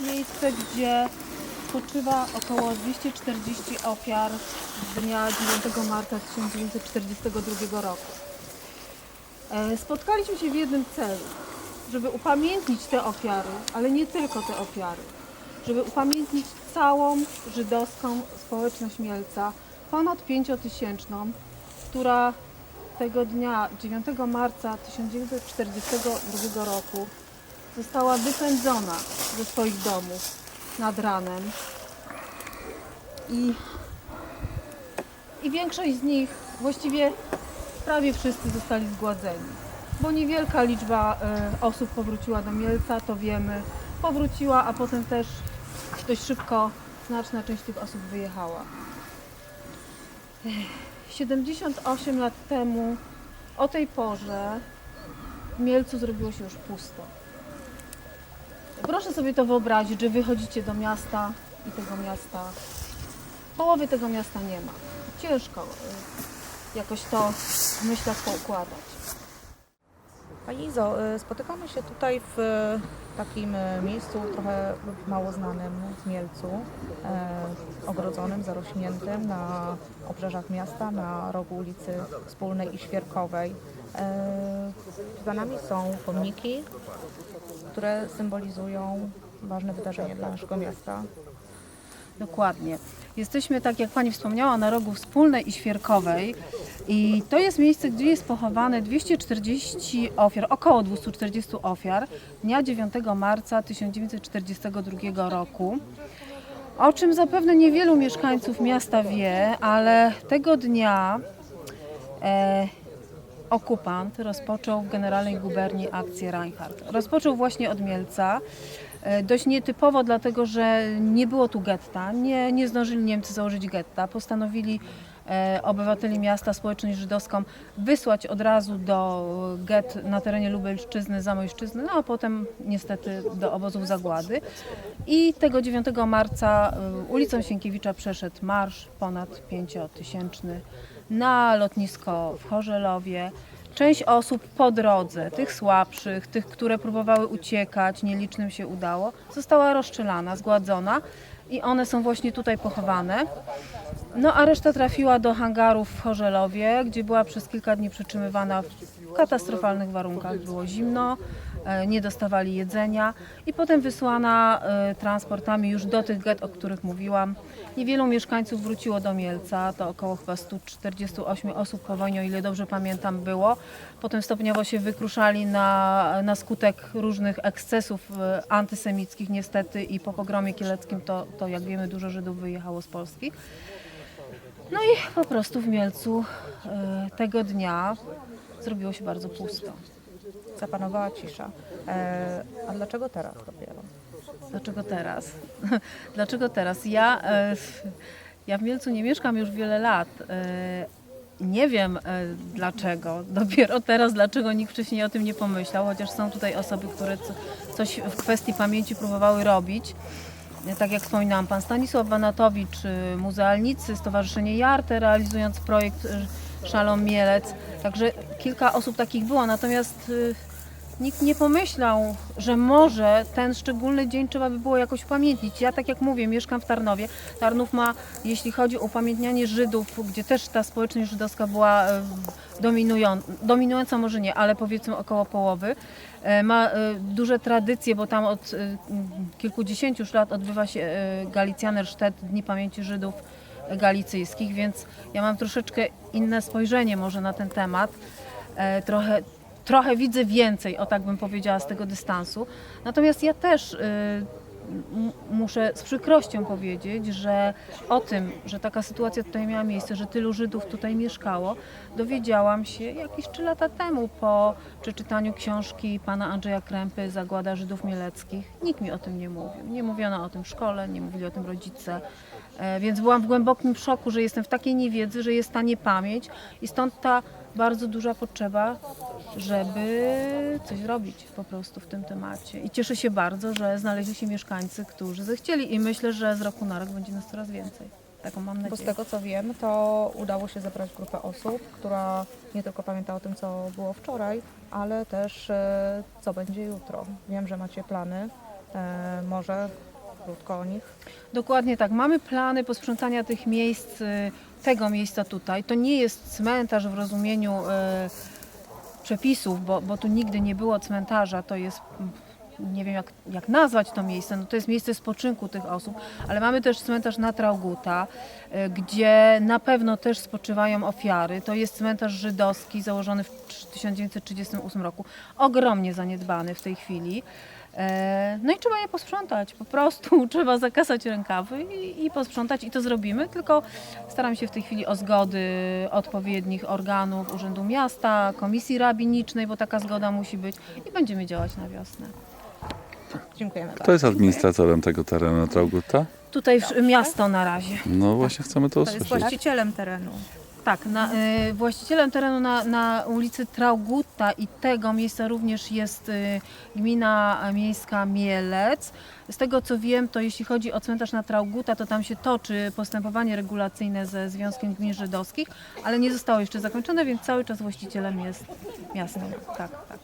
jest miejsce, gdzie spoczywa około 240 ofiar z dnia 9 marca 1942 roku. E, Spotkaliśmy się w jednym celu, żeby upamiętnić te ofiary, ale nie tylko te ofiary, żeby upamiętnić całą żydowską społeczność Mielca, ponad pięciotysięczną, która tego dnia, 9 marca 1942 roku, została wypędzona ze swoich domów nad ranem. I, I większość z nich, właściwie prawie wszyscy zostali zgładzeni. Bo niewielka liczba e, osób powróciła do Mielca, to wiemy. Powróciła, a potem też dość szybko znaczna część tych osób wyjechała. Ech, 78 lat temu, o tej porze, w Mielcu zrobiło się już pusto. Proszę sobie to wyobrazić, że wychodzicie do miasta i tego miasta, połowy tego miasta nie ma. Ciężko y, jakoś to w myślach poukładać. Pani Izo, y, spotykamy się tutaj w y, takim miejscu trochę mało znanym w Mielcu, ogrodzonym, zarośniętym na obrzeżach miasta, na rogu ulicy Wspólnej i Świerkowej. E, Za nami są pomniki, które symbolizują ważne wydarzenie dla naszego miasta. Dokładnie. Jesteśmy, tak jak Pani wspomniała, na rogu Wspólnej i Świerkowej i to jest miejsce, gdzie jest pochowane 240 ofiar, około 240 ofiar dnia 9 marca 1942 roku. O czym zapewne niewielu mieszkańców miasta wie, ale tego dnia e, okupant rozpoczął w Generalnej Guberni akcję Reinhardt. Rozpoczął właśnie od Mielca. E, Dość nietypowo, dlatego że nie było tu getta, nie, nie zdążyli Niemcy założyć getta. Postanowili obywateli miasta, społeczność żydowską wysłać od razu do get na terenie Lubelszczyzny, Zamojszczyzny, no a potem niestety do obozów zagłady. I tego 9 marca e, ulicą Sienkiewicza przeszedł marsz ponad pięciotysięczny na lotnisko w Chorzelowie. Część osób po drodze, tych słabszych, tych, które próbowały uciekać, nielicznym się udało, została rozstrzelana, zgładzona i one są właśnie tutaj pochowane. No a reszta trafiła do hangarów w Chorzelowie, gdzie była przez kilka dni przetrzymywana w katastrofalnych warunkach. Było zimno, nie dostawali jedzenia i potem wysłana e, transportami już do tych get, o których mówiłam. Niewielu mieszkańców wróciło do Mielca, to około chyba 148 osób po wojnie, o ile dobrze pamiętam, było. Potem stopniowo się wykruszali na, na skutek różnych ekscesów e, antysemickich niestety i po pogromie kieleckim to, to jak wiemy dużo Żydów wyjechało z Polski. No i po prostu w Mielcu e, tego dnia zrobiło się bardzo pusto. Zapanowała cisza. E, A dlaczego teraz dopiero? Dlaczego teraz? Dlaczego teraz? Ja, e, ja w Mielcu nie mieszkam już wiele lat. E, Nie wiem e, dlaczego. Dopiero teraz, dlaczego nikt wcześniej o tym nie pomyślał, chociaż są tutaj osoby, które co- coś w kwestii pamięci próbowały robić. Tak jak wspominałam, pan Stanisław Banatowicz, y, muzealnicy, Stowarzyszenie Jarte, realizując projekt y, Szalom Mielec. Także kilka osób takich było, natomiast y, nikt nie pomyślał, że może ten szczególny dzień trzeba by było jakoś upamiętnić. Ja tak jak mówię, mieszkam w Tarnowie. Tarnów ma, jeśli chodzi o upamiętnianie Żydów, gdzie też ta społeczność żydowska była e, dominują, dominująca, może nie, ale powiedzmy około połowy, e, ma e, duże tradycje, bo tam od kilkudziesięciu lat odbywa się e, Galicjanersztet, Dni Pamięci Żydów Galicyjskich, więc ja mam troszeczkę inne spojrzenie może na ten temat. E, Trochę, trochę widzę więcej, o tak bym powiedziała, z tego dystansu. Natomiast ja też y, muszę z przykrością powiedzieć, że o tym, że taka sytuacja tutaj miała miejsce, że tylu Żydów tutaj mieszkało, dowiedziałam się jakieś trzy lata temu po przeczytaniu książki pana Andrzeja Krępy Zagłada Żydów Mieleckich. Nikt mi o tym nie mówił. Nie mówiono o tym w szkole, nie mówili o tym rodzice. E, Więc byłam w głębokim szoku, że jestem w takiej niewiedzy, że jest ta niepamięć i stąd ta bardzo duża potrzeba, żeby coś robić po prostu w tym temacie. I cieszę się bardzo, że znaleźli się mieszkańcy, którzy zechcieli i myślę, że z roku na rok będzie nas coraz więcej. Taką mam Bo z tego co wiem, to udało się zebrać grupę osób, która nie tylko pamięta o tym, co było wczoraj, ale też e, co będzie jutro. Wiem, że macie plany E, Może krótko o nich. Dokładnie tak. Mamy plany posprzątania tych miejsc, y, tego miejsca tutaj. To nie jest cmentarz w rozumieniu y, przepisów, bo, bo tu nigdy nie było cmentarza. To jest, mm, nie wiem jak, jak nazwać to miejsce, no to jest miejsce spoczynku tych osób, ale mamy też cmentarz na Trauguta, y, gdzie na pewno też spoczywają ofiary. To jest cmentarz żydowski założony w 1938 roku, ogromnie zaniedbany w tej chwili. E, No i trzeba je posprzątać, po prostu trzeba zakasać rękawy i, i posprzątać i to zrobimy, tylko staram się w tej chwili o zgody odpowiednich organów Urzędu Miasta, Komisji Rabinicznej, bo taka zgoda musi być i będziemy działać na wiosnę. Dziękujemy Kto bardzo. jest administratorem tego terenu na Trauguta? Tutaj w, miasto na razie. No właśnie chcemy to To jest usłyszeć. właścicielem terenu. Tak, na, y, właścicielem terenu na, na ulicy Traugutta i tego miejsca również jest y, gmina miejska Mielec. Z tego co wiem, to jeśli chodzi o cmentarz na Traugutta, to tam się toczy postępowanie regulacyjne ze Związkiem Gmin Żydowskich, ale nie zostało jeszcze zakończone, więc cały czas właścicielem jest miasto. Tak, tak.